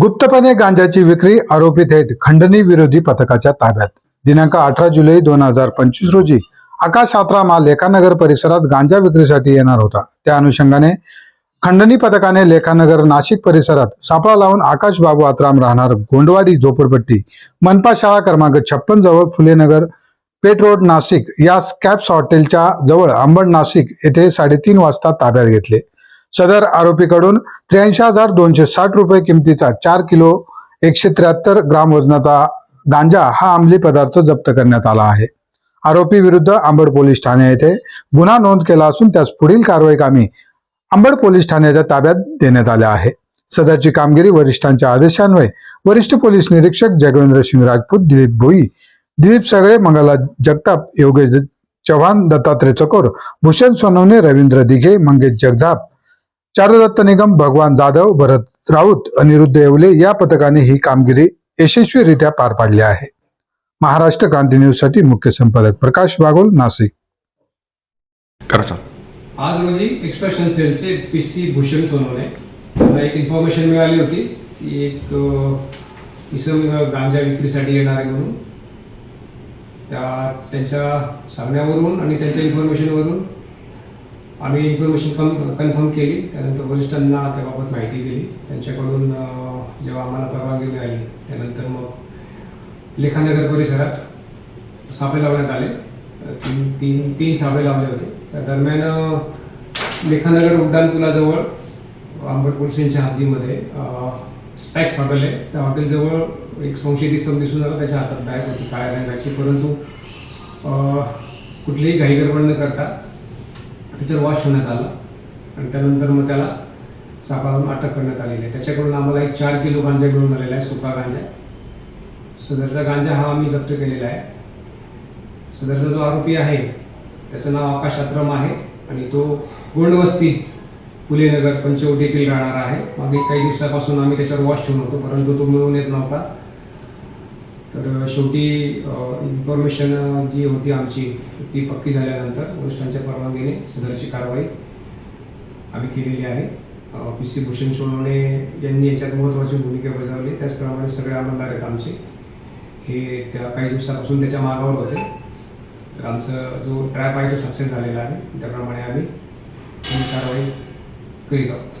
गुप्तपणे गांजाची विक्री आरोपी थेट खंडणी विरोधी पथकाच्या ताब्यात. दिनांक अठरा जुलै दोन हजार पंचवीस रोजी आकाश आत्राम लेखानगर परिसरात गांजा विक्रीसाठी येणार होता. त्या अनुषंगाने खंडणी पथकाने लेखानगर नाशिक परिसरात सापळा लावून आकाश बाबू आत्राम राहणार गोंडवाडी झोपडपट्टी मनपा शाळा क्रमांक छप्पन जवळ फुलेनगर पेट रोड नाशिक या स्कॅप्स हॉटेलच्या जवळ अंबड नाशिक येथे साडेतीन वाजता ताब्यात घेतले. सदर आरोपीकडून त्र्याऐंशी हजार दोनशे साठ रुपये किमतीचा चार किलो एकशे त्र्याहत्तर ग्राम वजनाचा गांजा हा अंमली पदार्थ जप्त करण्यात आला आहे. आरोपी विरुद्ध अंबड पोलीस ठाणे येथे गुन्हा नोंद केला असून त्यास पुढील कारवाई कामी अंबड पोलीस ठाण्याच्या ताब्यात देण्यात आल्या आहे सदरची कामगिरी वरिष्ठांच्या आदेशान्वये. वरिष्ठ पोलीस निरीक्षक जगवेंद्र सिंग राजपूत दिलीप भोई दिलीप सगळे मंगला जगताप योगेश चव्हाण दत्तात्रय चकोर भूषण सोनवणे रवींद्र दिघे मंगेश जगताप चारुदत्त निगम भगवान जाधव भरत राऊत अनिरुद्ध येवले या पथकाने ही कामगिरी यशस्वीरित्या पार पाडली आहे. महाराष्ट्र क्रांती न्यूजसाठी मुख्य संपादक प्रकाश बागोल नाशिक. आज रोजी एक्स्ट्रॅक्शन सेलचे पी सी भूषण सोनवणे. त्यांना एक इन्फॉर्मेशन मिळाली होती की एक अ, इसम गांजा विक्रीसाठी येणार आहे म्हणून. त्या त्यांच्या सांगण्यावरून आणि त्यांच्या इन्फॉर्मेशनवरून आम्ही इन्फॉर्मेशन कम कन्फर्म केली. त्यानंतर वरिष्ठांना त्याबाबत माहिती दिली. त्यांच्याकडून जेव्हा आम्हाला परवानगी मिळाली त्यानंतर मग लेखानगर परिसरात सापे लावण्यात आले. तीन तीन तीन सापे लावले होते. त्या दरम्यान लेखानगर उड्डाणपुलाजवळ अंबड पोलिसांच्या हद्दीमध्ये हॉटेल आहे त्या हॉटेलजवळ एक संशयित सम दिसून आला. त्याच्या हातात बॅग होती काळ्या रंगाची. परंतु कुठलीही घाईगडबड न करता त्याच्यावर वॉश ठेवण्यात आला. आणि त्यानंतर मग त्याला सापळावून अटक करण्यात आलेली आहे. त्याच्याकडून आम्हाला एक चार किलो गांजा मिळून आलेला आहे सुका गांजा. सदरचा गांजा हा आम्ही जप्त केलेला आहे. सदरचा जो आरोपी आहे त्याचं नाव आकाश अक्रम आहे आणि तो गोंडवस्ती फुलेनगर पंचवटी येथील राहणारा आहे. मागील काही दिवसापासून आम्ही त्याच्यावर वॉच ठेवून होतो परंतु तो मिळून येत नव्हता. तर शेवटी इन्फॉर्मेशन जी होती आमची ती पक्की झाल्यानंतर वरिष्ठांच्या परवानगीने सदरची कारवाई आम्ही केलेली आहे. पी सी भूषण सोनवणे यांनी याच्यात महत्त्वाची भूमिका बजावली. त्याचप्रमाणे सगळे आमदार आहेत आमचे. हे त्या काही दिवसापासून त्याच्या मागावर होते. तर आमचा जो ट्रॅप आहे तो सक्सेस झालेला आहे. त्याप्रमाणे आम्ही कारवाई करीत आहोत.